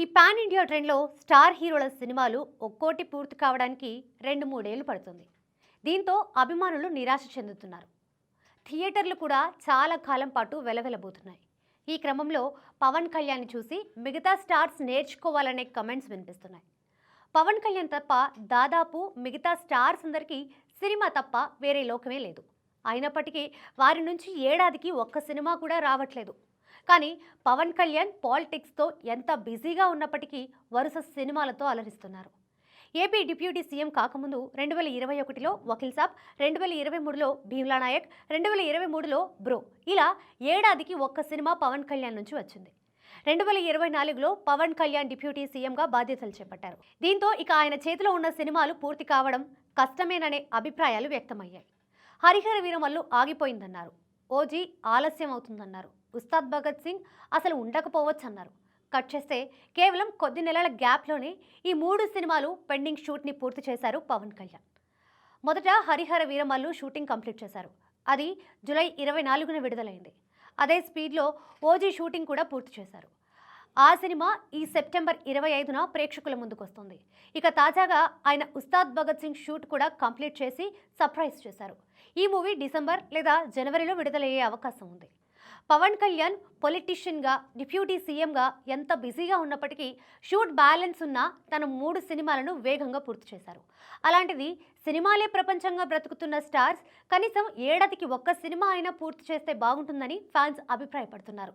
ఈ pan India ట్రెండ్లో star హీరోల సినిమాలు ఒక్కోటి పూర్తి కావడానికి రెండు మూడేళ్ళు పడుతుంది. దీంతో అభిమానులు నిరాశ చెందుతున్నారు. థియేటర్లు కూడా చాలా కాలం పాటు వెలవెలబోతున్నాయి. ఈ క్రమంలో పవన్ కళ్యాణ్ చూసి మిగతా స్టార్స్ నేర్చుకోవాలనే కమెంట్స్ వినిపిస్తున్నాయి. పవన్ కళ్యాణ్ తప్ప దాదాపు మిగతా స్టార్స్ అందరికీ సినిమా తప్ప వేరే లోకమే లేదు. అయినప్పటికీ వారి నుంచి ఏడాదికి ఒక్క సినిమా కూడా రావట్లేదు. కానీ పవన్ కళ్యాణ్ పాలిటిక్స్తో ఎంత బిజీగా ఉన్నప్పటికీ వరుస సినిమాలతో అలరిస్తున్నారు. ఏపీ డిప్యూటీ సీఎం కాకముందు రెండు వేల ఇరవై ఒకటిలో వకీల్ సాబ్ రెండు వేల ఇరవై మూడులో భీమ్లా నాయక్ రెండు వేల ఇరవై మూడులో బ్రో. ఇలా ఏడాదికి ఒక్క సినిమా పవన్ కళ్యాణ్ నుంచి వచ్చింది. రెండు వేల ఇరవై నాలుగులో పవన్ కళ్యాణ్ డిప్యూటీ సీఎంగా బాధ్యతలు చేపట్టారు. దీంతో ఇక ఆయన చేతిలో ఉన్న సినిమాలు పూర్తి కావడం కష్టమేననే అభిప్రాయాలు వ్యక్తమయ్యాయి. హరిహర వీరమల్లు ఆగిపోయిందన్నారు. ఓజీ ఆలస్యం అవుతుందన్నారు. ఉస్తాద్ భగత్ సింగ్ అసలు ఉండకపోవచ్చు అన్నారు కట్ చేస్తే కేవలం కొద్ది నెలల గ్యాప్లోనే ఈ మూడు సినిమాలు పెండింగ్ షూట్ని పూర్తి చేశారు పవన్ కళ్యాణ్. మొదట హరిహర వీరమల్లు షూటింగ్ కంప్లీట్ చేశారు. అది జూలై ఇరవై నాలుగున విడుదలైంది. అదే స్పీడ్లో ఓజీ షూటింగ్ కూడా పూర్తి చేశారు. ఆ సినిమా ఈ సెప్టెంబర్ ఇరవై ఐదున ప్రేక్షకుల ముందుకొస్తుంది. ఇక తాజాగా ఆయన ఉస్తాద్ భగత్ సింగ్ షూట్ కూడా కంప్లీట్ చేసి సర్ప్రైజ్ చేశారు. ఈ మూవీ డిసెంబర్ లేదా జనవరిలో విడుదలయ్యే అవకాశం ఉంది. పవన్ కళ్యాణ్ పొలిటీషియన్గా డిప్యూటీ సీఎంగా ఎంత బిజీగా ఉన్నప్పటికీ షూట్ బ్యాలెన్స్ ఉన్న తన మూడు సినిమాలను వేగంగా పూర్తి చేశారు. అలాంటిది సినిమాలే ప్రపంచంగా బ్రతుకుతున్న స్టార్స్ కనీసం ఏడాదికి ఒక్క సినిమా అయినా పూర్తి చేస్తే బాగుంటుందని ఫ్యాన్స్ అభిప్రాయపడుతున్నారు.